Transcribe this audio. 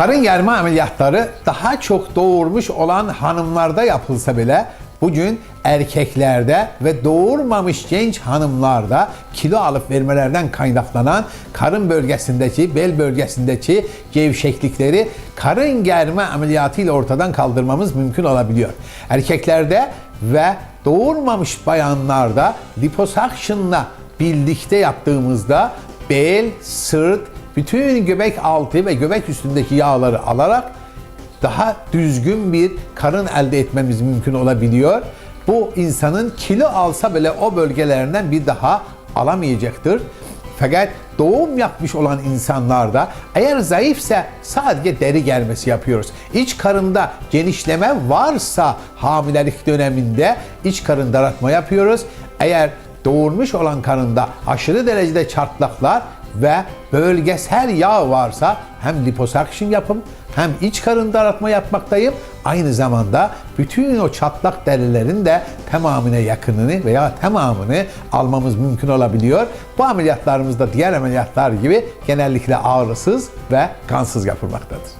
Karın germe ameliyatları daha çok doğurmuş olan hanımlarda yapılsa bile bugün erkeklerde ve doğurmamış genç hanımlarda kilo alıp vermelerden kaynaklanan karın bölgesindeki, bel bölgesindeki gevşeklikleri karın germe ameliyatıyla ortadan kaldırmamız mümkün olabiliyor. Erkeklerde ve doğurmamış bayanlarda liposuction'la birlikte yaptığımızda bel, sırt, bütün göbek altı ve göbek üstündeki yağları alarak daha düzgün bir karın elde etmemiz mümkün olabiliyor. Bu insanın kilo alsa bile o bölgelerinden bir daha alamayacaktır. Fakat doğum yapmış olan insanlarda eğer zayıfsa sadece deri germesi yapıyoruz. İç karında genişleme varsa hamilelik döneminde iç karın daraltma yapıyoruz. Eğer doğurmuş olan karında aşırı derecede çatlaklar ve bölgesel yağ varsa hem liposuction yapım hem iç karın daraltma yapmaktayım. Aynı zamanda bütün o çatlak derilerin de tamamına yakınını veya tamamını almamız mümkün olabiliyor. Bu ameliyatlarımız da diğer ameliyatlar gibi genellikle ağrısız ve kansız yapılmaktadır.